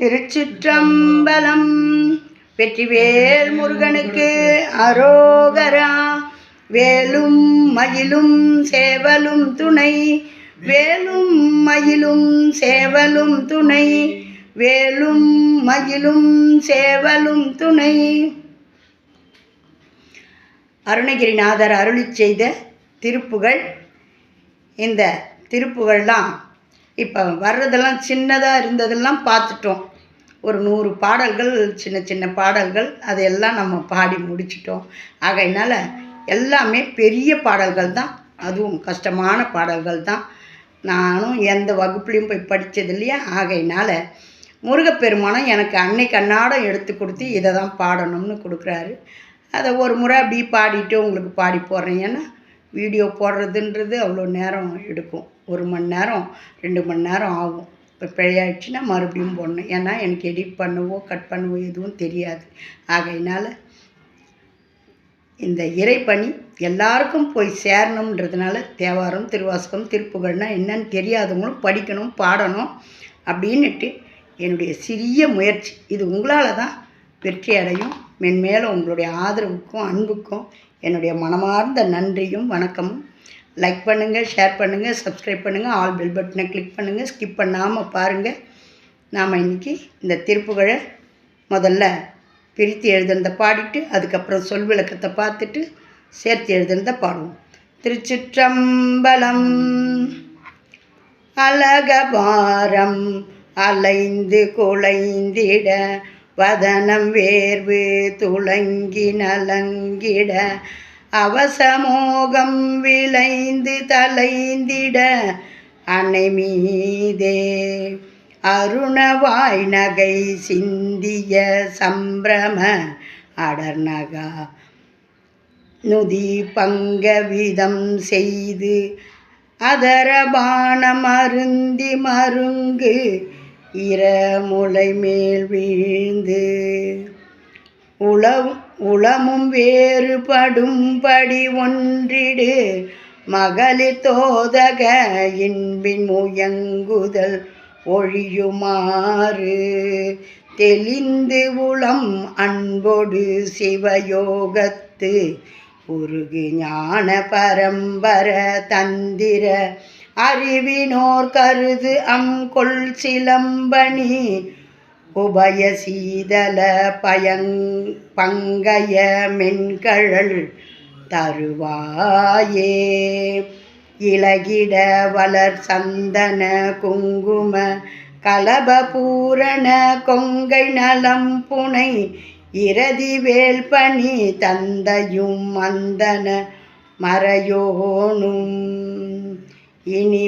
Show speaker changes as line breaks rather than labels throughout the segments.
திருச்சிற்றம்பலம். வெற்றிவேல் முருகனுக்கு அரோகரா. வேலும் மயிலும் சேவலும் துணை. வேலும் மயிலும் சேவலும் துணை. வேலும் மயிலும் சேவலும் துணை. அருணகிரிநாதர் அருளி செய்த திருப்புகள். இந்த திருப்புகள்லாம் இப்போ வர்றதெல்லாம் சின்னதாக இருந்ததெல்லாம் பார்த்துட்டோம். ஒரு நூறு பாடல்கள் சின்ன சின்ன பாடல்கள் அதையெல்லாம் நம்ம பாடி முடிச்சிட்டோம். ஆகையினால எல்லாமே பெரிய பாடல்கள் தான். அதுவும் கஷ்டமான பாடல்கள் தான். நானும் எந்த வகுப்புலேயும் போய் படித்தது இல்லையா? ஆகையினால முருகப்பெருமானம் எனக்கு அன்னைக்கு அன்னாடம் எடுத்து கொடுத்து இதை தான் பாடணும்னு கொடுக்குறாரு. அதை ஒரு முறை அப்படி பாடிட்டு உங்களுக்கு பாடி போடுறேன். ஏன்னா வீடியோ போடுறதுன்றது அவ்வளோ நேரம் எடுக்கும். ஒரு மணி நேரம் ரெண்டு மணி நேரம் ஆகும். இப்போ பிழையாயிடுச்சுன்னா மறுபடியும் போடணும். ஏன்னா எனக்கு எடிட் பண்ணவோ கட் பண்ணவோ எதுவும் தெரியாது. ஆகையினால் இந்த இறைப்பணி எல்லாருக்கும் போய் சேரணுன்றதுனால தேவாரம் திருவாசகம் திருப்புகழ்னா என்னன்னு தெரியாதவங்களும் படிக்கணும் பாடணும் அப்படின்னுட்டு என்னுடைய சிறிய முயற்சி. இது உங்களால் தான் வெற்றி அடையும். மென்மேலும் உங்களுடைய ஆதரவுக்கும் அன்புக்கும் என்னுடைய மனமார்ந்த நன்றியும் வணக்கமும். லைக் பண்ணுங்கள் ஷேர் பண்ணுங்கள் சப்ஸ்கிரைப் பண்ணுங்கள் ஆல் பெல் பட்டனை கிளிக் பண்ணுங்கள் ஸ்கிப் பண்ணாமல் பாருங்கள் நாம் இன்றைக்கி இந்த திருப்புகழை முதல்ல பிரித்து எழுதுனதை பாடிட்டு அதுக்கப்புறம் சொல் விளக்கத்தை பார்த்துட்டு சேர்த்து எழுதுனதை பாடுவோம். திருச்சிற்றம்பலம் அழகபாரம் அலைந்து குலைந்திட வதனம் வேர்வு துளங்கி நலங்கிட அவசமோகம் விளைந்து தலைந்திட அணை மீதே. அருணவாய் நகை சிந்திய சம்பிரம அடர்நகா நுதி பங்கவிதம் செய்து அதரபானம் அருந்தி மருங்கு இரமுலை மேல் வீழ்ந்து உளவும் உளமும் வேறுபடும்படி ஒன்றிடு. மகளி தோதக இன்பின் முயங்குதல் ஒழியுமாறு. தெளிந்து உளம் அன்பொடு சிவயோகத்து. உருகு ஞான பரம்பர தந்திர. அறிவினோர் கருது அம் கொள் சிலம்பணி. உபய சீதல பயங் பங்கய மென்கழல் தருவாயே. இலகிட வளர் சந்தன குங்கும கலபபூரண கொங்கை நலம் புனை இரதி வேல்பணி தந்தையும் மந்தன மறையோனும் இனி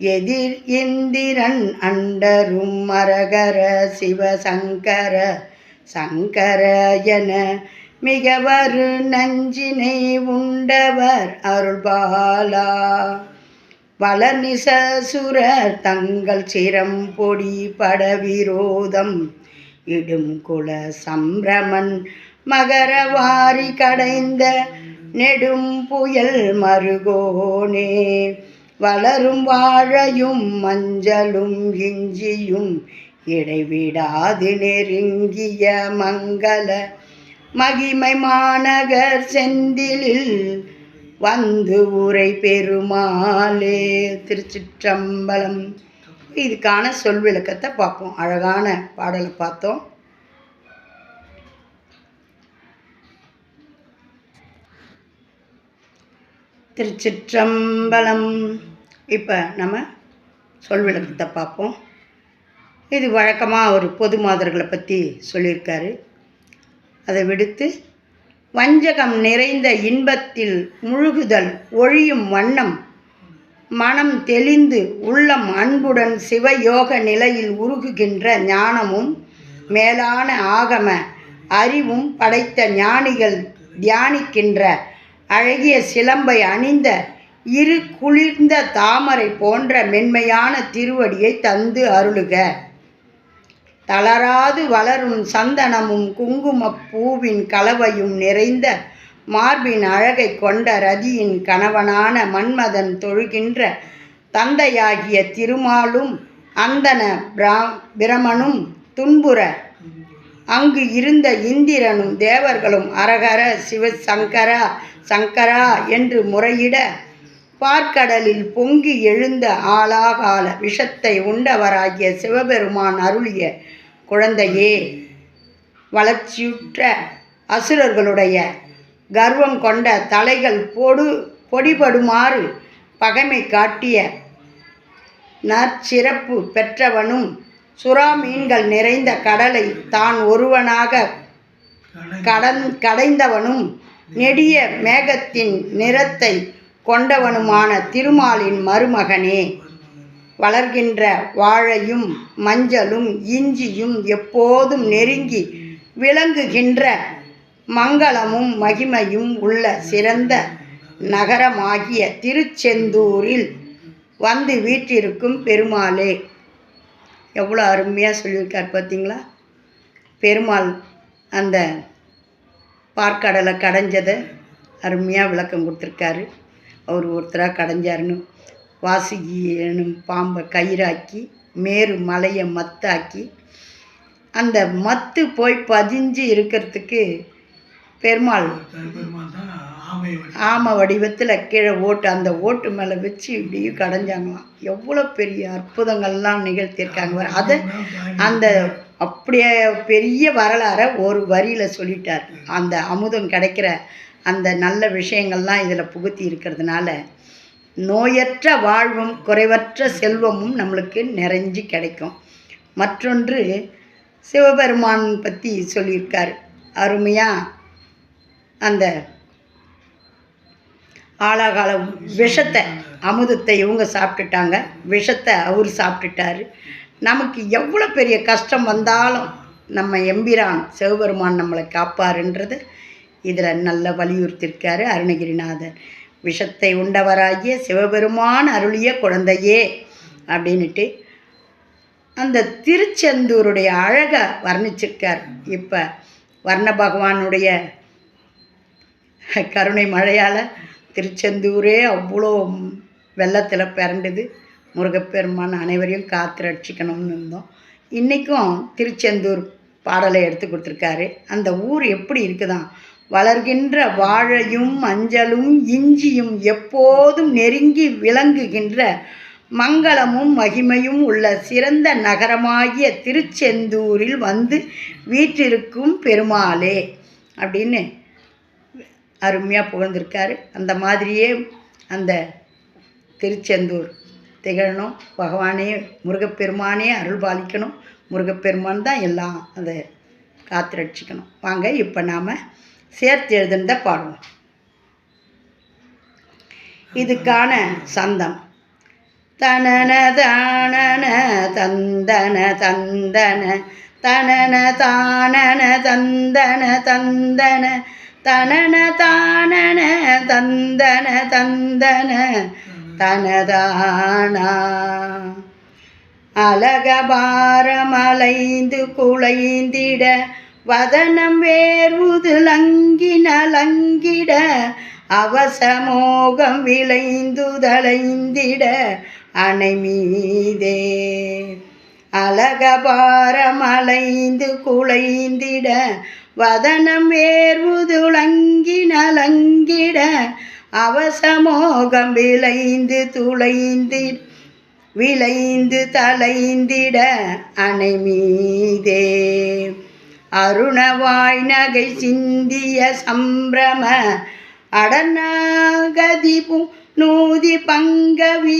எதிர் இந்திரன் அண்டரும் மரகர சிவசங்கர சங்கர என மிகவரு நஞ்சினை உண்டவர் அருள்பாலா. வளர்நிசசுரர் தங்கள் சிரம் பொடி பட விரோதம் இடும் குல சம்பிரமன் மகரவாரி கடைந்த நெடும் புயல் மருகோனே. வளரும் வாழையும் மஞ்சளும் இஞ்சியும் இடைவிடாது நெருங்கிய மங்கள. மகிமை மாநகர் செந்திலில் வந்து உரை பெருமாளே திருச்சிற்றம்பலம். இதுக்கான சொல் விளக்கத்தை பார்ப்போம். அழகான பாடலை பார்த்தோம். திருச்சிற்றம்பலம். இப்போ நம்ம சொல் விளக்கத்தை பார்ப்போம். இது வழக்கமாக ஒரு பொது மாதர்களை பற்றி சொல்லியிருக்காரு. அதை விடுத்து வஞ்சகம் நிறைந்த இன்பத்தில் முழுகுதல் ஒழியும் வண்ணம் மனம் தெளிந்து உள்ளம் அன்புடன் சிவயோக நிலையில் உருகுகின்ற ஞானமும் மேலான ஆகம அறிவும் படைத்த ஞானிகள் தியானிக்கின்ற அழகிய சிலம்பை அணிந்த இரு குளிர்ந்த தாமரை போன்ற மென்மையான திருவடியை தந்து அருளுக. தளராது வளரும் சந்தனமும் குங்குமப் பூவின் கலவையும் நிறைந்த மார்பின் அழகை கொண்ட ரதியின் கணவனான மன்மதன் தொழுகின்ற தந்தையாகிய திருமாலும் அந்தன பிரா பிரமனும் துன்புற அங்கு இருந்த இந்திரனும் தேவர்களும் அரகர சிவசங்கரா சங்கரா என்று முறையிட பார்க்கடலில் பொங்கி எழுந்த ஆளாகால விஷத்தை உண்டவராகிய சிவபெருமான் அருளிய குழந்தையே வளர்ச்சியுற்ற அசுரர்களுடைய கர்வம் கொண்ட தலைகள் பொடு பொடிபடுமாறு பகைமை காட்டிய நற்சிறப்பு பெற்றவனும் சுறா மீன்கள் நிறைந்த கடலை தான் ஒருவனாக கடந் கடைந்தவனும் நெடிய மேகத்தின் நிறத்தை கொண்டவனுமான திருமாலின் மருமகனே. வளர்கின்ற வாழையும் மஞ்சளும் இஞ்சியும் எப்போதும் நெருங்கி விளங்குகின்ற மங்களமும் மகிமையும் உள்ள சிறந்த நகரமாகிய திருச்செந்தூரில் வந்து வீற்றிருக்கும் பெருமாளே. எவ்வளோ அருமையாக சொல்லியிருக்கார் பார்த்தீங்களா? பெருமாள் அந்த பார்க்கடலை கடைஞ்சதை அருமையாக விளக்கம் கொடுத்துருக்காரு. அவர் ஒருத்தராக கடைஞ்சாருன்னு வாசுகி எனும் பாம்பை கயிறாக்கி மேரு மலையை மத்தாக்கி அந்த மத்து போய் பதிஞ்சு இருக்கிறதுக்கு பெருமாள்
பெருமாள் தான் ஆமை
வடிவத்தில் கீழே ஓட்டு அந்த ஓட்டு மேலே வச்சு இப்படியும் கடைஞ்சாங்களாம். எவ்வளோ பெரிய அற்புதங்கள்லாம் நிகழ்த்தியிருக்காங்க. அதை அந்த அப்படியே பெரிய வரலாறை ஒரு வரியில் சொல்லிட்டார். அந்த அமுதம் கிடைக்கிற அந்த நல்ல விஷயங்கள்லாம் இதில் புகுத்தி இருக்கிறதுனால நோயற்ற வாழ்வும் குறைவற்ற செல்வமும் நம்மளுக்கு நிறைஞ்சு கிடைக்கும். மற்றொன்று சிவபெருமான் பற்றி சொல்லியிருக்கார். அருமையாக அந்த ஆளாகால விஷத்தை அமுதத்தை இவங்க சாப்பிட்டுட்டாங்க. விஷத்தை அவர் சாப்பிட்டுட்டாரு. நமக்கு எவ்வளோ பெரிய கஷ்டம் வந்தாலும் நம்ம எம்பிரான் சிவபெருமான் நம்மளை காப்பாருன்றது இதில் நல்ல வலியுறுத்தியிருக்காரு அருணகிரிநாதர். விஷத்தை உண்டவராகிய சிவபெருமான் அருளிய குழந்தையே அப்படின்னுட்டு அந்த திருச்செந்தூருடைய அழகை வர்ணிச்சிருக்கார். இப்போ வர்ண பகவானுடைய கருணை மழையால் திருச்செந்தூரே அவ்வளோ வெள்ளத்தில் பிறண்டுது முருகப்பெருமான் அனைவரையும் காத்து ரட்சிக்கணும்னு இருந்தோம். இன்றைக்கும் திருச்செந்தூர் பாடலை எடுத்து கொடுத்துருக்காரு. அந்த ஊர் எப்படி இருக்குதான்? வளர்கின்ற வாழையும் மஞ்சளும் இஞ்சியும் எப்போதும் நெருங்கி விளங்குகின்ற மங்களமும் மகிமையும் உள்ள சிறந்த நகரமாகிய திருச்செந்தூரில் வந்து வீற்றிருக்கும் பெருமாளே அப்படின்னு அருமையாக புகழ்ந்திருக்காரு. அந்த மாதிரியே அந்த திருச்செந்தூர் திகழணும். பகவானே முருகப்பெருமானே அருள் பாலிக்கணும். முருகப்பெருமான் தான் எல்லாம் அதை காத்து ரட்சிக்கணும் வாங்க இப்போ நாம் சேர்த்து எழுதுனத பாடுவோம். இதுக்கான சந்தம். தனன தானன தந்தன தந்தன. தனன தானன தந்தன தந்தன. தனன தானன தந்தன தந்தன தனதானா? அலகபாரமலைந்து குலைந்திட வதனம் வேர்வுது லங்கின லங்கிட அவசமோகம் விளைந்துதலைந்திட அணை மீதே. அலகபாரமலைந்து குலைந்திட வதனம் வேர்வுதுளங்கி நலங்கிட அவசமோகம் விளைந்து துளைந்து விளைந்து தலைந்திட அணை மீதே அருணவாய் நகை சிந்திய சம்பிரம அடநாகதி பு நூதி பங்கவிதஞ்செய்து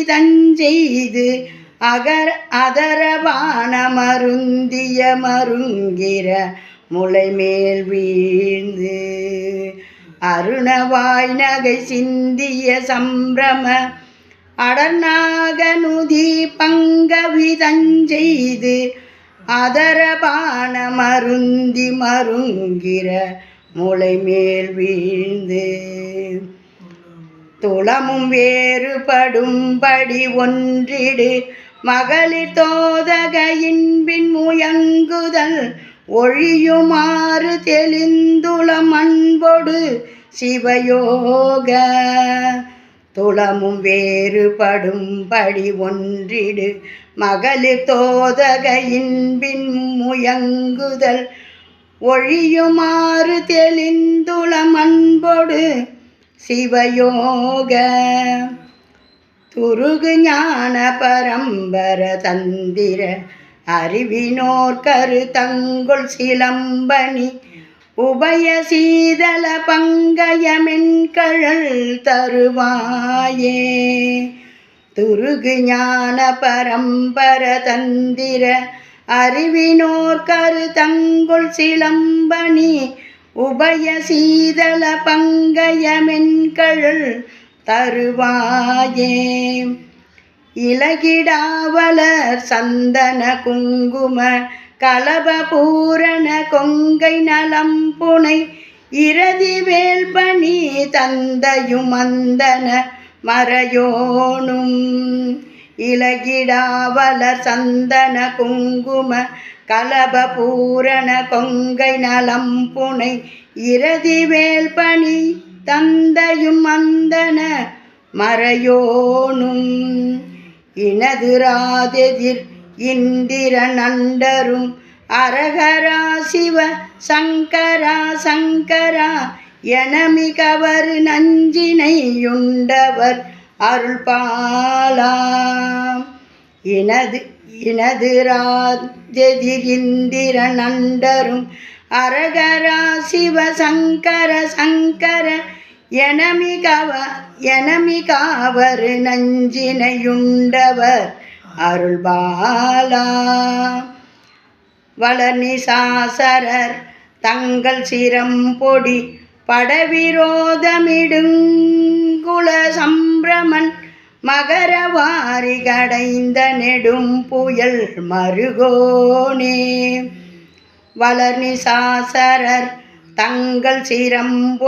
அகர் அதரவான மருந்திய மருங்கிற முளைமேல் வீழ்ந்து அருணவாய் நகை சிந்திய சம்பிரம அடர்நாகனுதி பங்கவிதஞ்செய்து அதரபான மருந்தி மருங்கிற முளை மேல் வீழ்ந்து. துளமும் வேறுபடும்படி ஒன்றிடு மகளிர் தோதகையின் பின் முயங்குதல் ஒழியுமாறு தெளிந்துள மண்பொடு சிவயோக. துளமும் வேறுபடும்படி ஒன்றிடு மகளிர் தோதக முயங்குதல். ஒழியுமாறு தெளிந்துள மண்பொடு சிவயோக. துருகு ஞான பரம்பர தந்திர அறிவினோர் கருத்தங்குள் சிலம்பணி உபய சீதள பங்கயமென்கழல் தருவாயே. துருகு ஞான பரம்பர தந்திர அறிவினோர் கருத்தங்குள் சிலம்பணி உபய சீதள பங்கயமென்கழல் தருவாயே. இலகிடாவலர் சந்தன குங்கும கலபபூரண கொங்கை நலம்புனை இறதி வேல்பணி தந்தையும் அந்தன மறையோனும். இலகிடாவலர் சந்தன குங்கும கலபபூரண கொங்கை நலம்புனை இறதி வேல்பணி தந்தையும் அந்தன மறையோனும். இனதுராதெதிர் இந்திர நண்டரும் அரகரா சிவ சங்கரா சங்கரா எனமிகவர் நஞ்சினையுண்டவர் அருள் பாலாம் இனது இனது ராஜெதிரிந்திர நண்டரும் அரகரா சிவ சங்கர சங்கர எனமிகவ எனமிகாவர் நஞ்சினையுண்டவர் அருள்பாலா. வளர்நிசாசரர் தங்கள் சிரம் பொடி படவிரோதமிடுங்குல சம்பிரமன் மகரவாரி கடைந்த நெடும் புயல் மருகோனே. வளர்நிசாசரர் தங்கள் சிரம்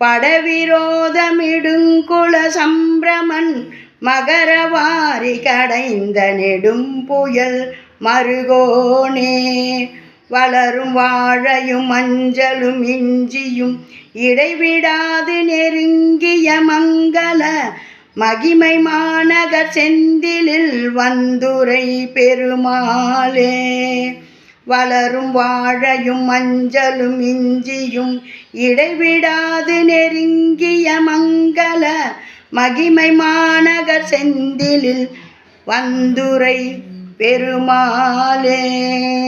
படவிரோதமிடுங்குள சம்பிரமன் மகரவாரி கடைந்த நெடும் புயல் மருகோனே. வளரும் வாழையும் மஞ்சளும் இஞ்சியும் இடைவிடாது நெருங்கிய மங்கள மகிமை மாநகர் செந்திலில் வந்துரை பெருமாளே. வளரும் வாழையும் மஞ்சளும் இஞ்சியும் இடைவிடாது நெருங்கிய மங்கள மகிமை மாநகர் செந்திலில் வந்துரை பெருமாளே.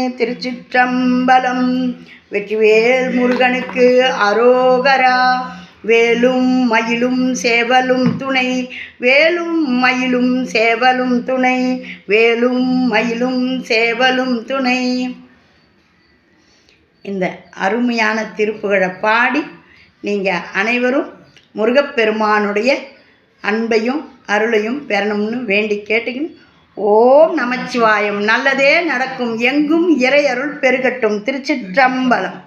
திருச்சிற்றம்பலம் வெற்றிவேல் முருகனுக்கு அரோகரா. வேலும் மயிலும் சேவலும் துணை. வேலும் மயிலும் சேவலும் துணை. வேலும் மயிலும் சேவலும் துணை. இந்த அருமையான திருப்புகழை பாடி நீங்கள் அனைவரும் முருகப்பெருமானுடைய அன்பையும் அருளையும் பெறணும்னு வேண்டி கேட்டுக்கின்னு ஓம் நமச்சிவாயம். நல்லதே நடக்கும். எங்கும் இறை அருள் பெருகட்டும். திருச்சிற்றம்பலம்.